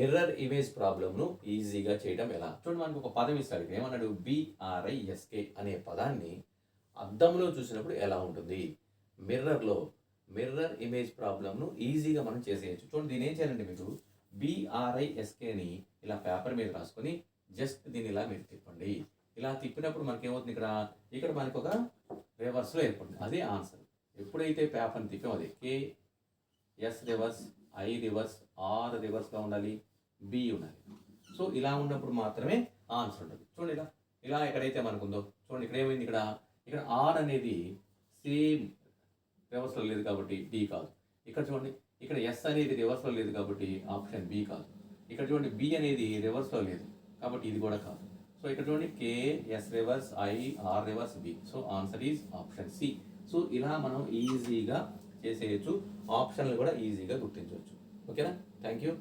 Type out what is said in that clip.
Mirror image ప్రాబ్లమ్ను ఈజీగా చేయడం ఎలా? చూడండి మనకు ఒక పదం ఇస్తాడు. ఇక్కడ ఏమన్నాడు? బిఆర్ఐఎస్కే అనే పదాన్ని అద్దంలో చూసినప్పుడు ఎలా ఉంటుంది? మిర్రర్లో మిర్రర్ ఇమేజ్ ప్రాబ్లమ్ను ఈజీగా మనం చేసేయచ్చు. చూడండి దీని ఏం చేయాలంటే మీకు బిఆర్ఐఎస్కేని ఇలా పేపర్ మీద రాసుకొని జస్ట్ దీన్ని ఇలా మీరు తిప్పండి. ఇలా తిప్పినప్పుడు మనకి ఏమవుతుంది ఇక్కడ? ఇక్కడ మనకు ఒక రివర్స్లో ఏర్పడుతుంది. అదే ఆన్సర్. ఎప్పుడైతే పేపర్ని తిప్పామో అది K S reverse I reverse R రివర్స్గా ఉండాలి బి ఉండాలి. సో ఇలా ఉన్నప్పుడు మాత్రమే ఆన్సర్ ఉంటుంది. చూడండి ఇలా ఇలా ఎక్కడైతే మనకుందో చూడండి ఇక్కడ ఏమైంది ఇక్కడ? ఇక్కడ ఆర్ అనేది సేమ్ రివర్స్లో లేదు కాబట్టి డి కాదు. ఇక్కడ చూడండి ఇక్కడ ఎస్ అనేది రివర్స్లో లేదు కాబట్టి ఆప్షన్ బి కాదు. ఇక్కడ చూడండి బి అనేది రివర్స్లో లేదు కాబట్టి ఇది కూడా కాదు. సో ఇక్కడ చూడండి K S reverse I R reverse B. So answer is option C. So ఇలా మనం ఈజీగా చేసేయచ్చు. ఆప్షన్లు కూడా ఈజీగా గుర్తించవచ్చు. ఓకేనా థ్యాంక్ యూ